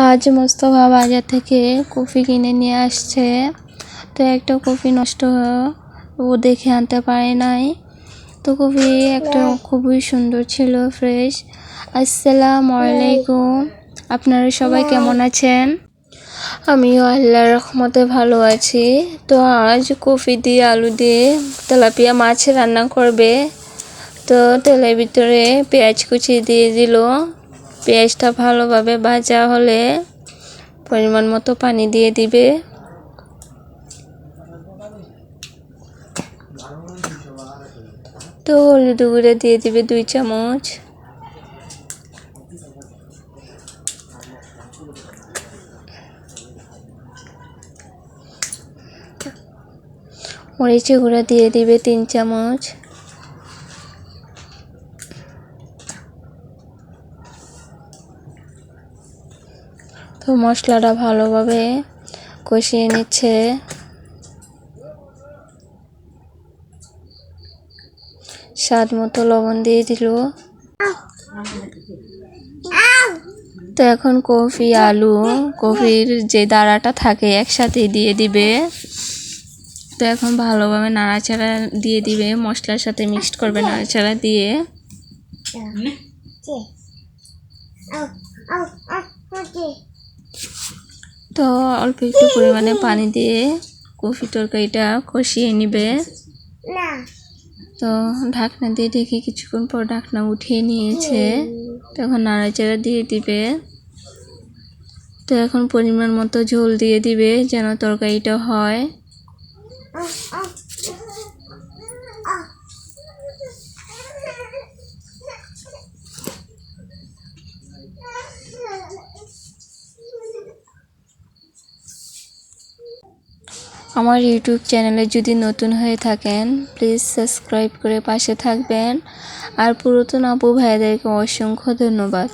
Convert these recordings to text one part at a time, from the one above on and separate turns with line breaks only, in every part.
আজ মোস্তফা বাজার থেকে কফি কিনে নিয়ে আসছে। তো একটা কফি নষ্ট ও দেখে আনতে পারে নাই। তো কফি একটা খুবই সুন্দর ছিল ফ্রেশ আসসালাম আলাইকুম। আপনারা সবাই কেমন আছেন? আমিও আল্লাহর রহমতে ভালো আছি। তো আজ কফি দিয়ে আলু দিয়ে তেলাপিয়া মাছ রান্না করবে। তো তেলের ভিতরে পেঁয়াজ কুচি দিয়ে দিল। পেঁয়াজটা ভালোভাবে ভাজা হলে পরিমাণ মতো পানি দিয়ে দিবে। তো হলুদ গুঁড়ো দিয়ে দিবে দুই চামচ। মরিচের গুঁড়া দিয়ে দিবে তিন চামচ। তো মশলাটা ভালোভাবে কষিয়ে নিচ্ছে স্বাদ মতো লবণ দিয়ে দিল তো এখন কফি আলু কফির যে দাঁড়াটা থাকে একসাথে দিয়ে দিবে তো এখন ভালোভাবে নাড়াচাড়া দিয়ে দিবে মশলার সাথে মিক্সড করবে নাড়াচাড়া দিয়ে তো অল্প একটু পরিমাণে পানি দিয়ে কফি তরকারিটা কষিয়ে নিবে তো ঢাকনা দিয়ে ঢেকে কিছুক্ষণ পর ঢাকনা উঠিয়ে নিয়েছে তখন নাড়াচাড়া দিয়ে দিবে তো এখন পরিমাণ মতো ঝোল দিয়ে দিবে যেন তরকারিটা হয় আমার ইউটিউব চ্যানেলে যদি নতুন হয়ে থাকেন প্লিজ সাবস্ক্রাইব করে পাশে থাকবেন। আর পুরাতন আপু ভাইদেরকে অসংখ্য ধন্যবাদ।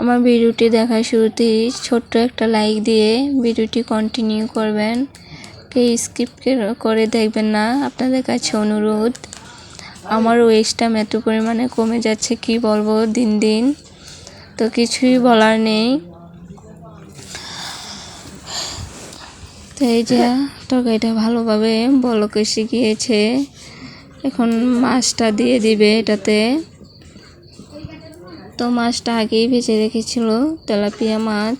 আমার ভিডিওটি দেখার শুরুতেই ছোট্ট একটা লাইক দিয়ে ভিডিওটি কন্টিনিউ করবেন। কে স্কিপ করে দেখবেন না। আপনাদের কাছে অনুরোধ, আমার ওয়েস্টটা এত পরিমাণে কমে যাচ্ছে, কি বলব দিন দিন? তো কিছুই বলার নেই। তো এই যে তরকারিটা ভালোভাবে বলক গিয়েছে এখন মাছটা দিয়ে দিবে এটাতে। তো মাছটা আগেই ভেজে রেখেছিল তেলাপিয়া মাছ।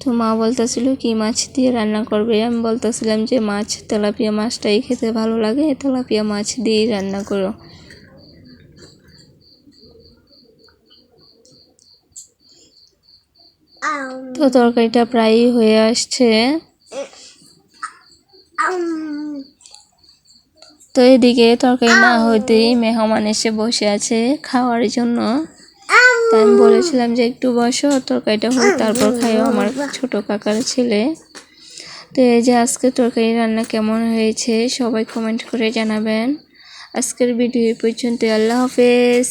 তো মা বলতেছিল কি মাছ দিয়ে রান্না করবে? আমি বলতেছিলাম যে মাছ তেলাপিয়া মাছটাই খেতে ভালো লাগে তেলাপিয়া মাছ দিয়েই রান্না করো। তো তরকারিটা প্রায়ই হয়ে আসছে। তো এদিকে তরকারি না হইতেই মেহমান এসে বসে আছে খাওয়ার জন্য। আমি বলেছিলাম যে একটু বসো, তরকারিটা হোক তারপর খাইও আমার ছোট কাকার ছেলে। তো এই যে আজকে তরকারি রান্না কেমন হয়েছে সবাই কমেন্ট করে জানাবেন। আজকের ভিডিও পর্যন্ত আল্লাহ হাফেজ।